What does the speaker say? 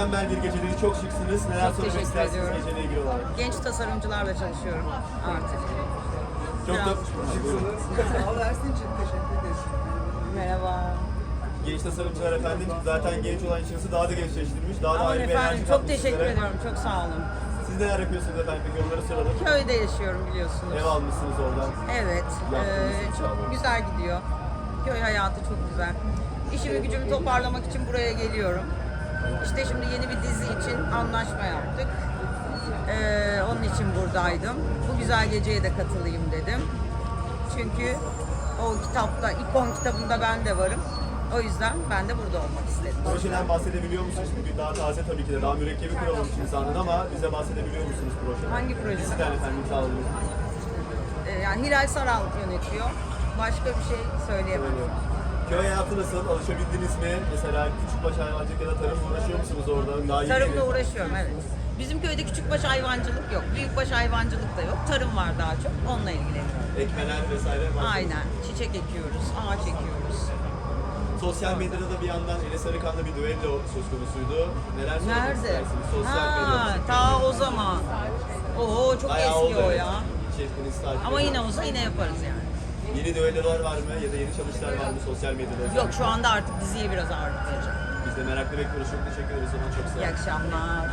Mükemmel bir gecedeyiz. Çok şıksınız. Neler Çok söylemek teşekkür istersiniz ediyorum. geceyle ilgili olarak? Genç tasarımcılarla çalışıyorum artık. Çok da Sağ ol Ersin için teşekkür ederiz. Merhaba. genç tasarımcılar efendim. Zaten genç olan işinizi daha da gençleştirmiş. Daha da Aman ayrı bir efendim enerji çok katmış teşekkür sizlere. ediyorum. Çok sağ olun. Siz neler yapıyorsunuz efendim? Peki onları soralım. Köyde yaşıyorum biliyorsunuz. Ev almışsınız oradan. Evet. Yaptığınız eee, için çok sağ olun. güzel gidiyor. Köy hayatı çok güzel. İşimi gücümü toparlamak için buraya geliyorum. İşte şimdi yeni bir dizi için anlaşma yaptık. Eee, onun için buradaydım. Bu güzel geceye de katılayım dedim. Çünkü o kitapta, ikon kitabında ben de varım. O yüzden ben de burada olmak istedim. Projeden bahsedebiliyor musunuz? Bugün daha taze tabii ki de. Daha mürekkebi kuramamış insanlar ama bize bahsedebiliyor musunuz projeden? Hangi projeden? Diziden efendim sağ olun. Ee, yani Hilal Saral yönetiyor. Başka bir şey söyleyemem. Öyle. Köy hayatı nasıl? Alışabildiniz mi? Mesela küçükbaş hayvancılık ya da tarımla uğraşıyor musunuz orada? Daha yeni Tarımla mi? uğraşıyorum evet. Bizim köyde küçükbaş hayvancılık yok. Büyükbaş hayvancılık da yok. Tarım var daha çok. Onunla ilgileniyorum. Ekmeler vesaire var. Aynen. Çiçek ekiyoruz, ağaç ekiyoruz. Sosyal medyada da bir yandan Enes Arıkan'la bir düello söz konusuydu. Neler söylemek Nerede? istersiniz? Sosyal Ha, medyada. ta o zaman. Oo çok Bayağı eski oldu, o evet. ya. Takip Ama yine olsa yine yaparız yani. Yeni düellolar var mı ya da yeni çalışmalar var mı sosyal medyada? Yok şu anda artık diziye biraz ağırlık vereceğim. Biz de merakla bekliyoruz. Çok teşekkür ederiz. Çok sağ olun. İyi akşamlar.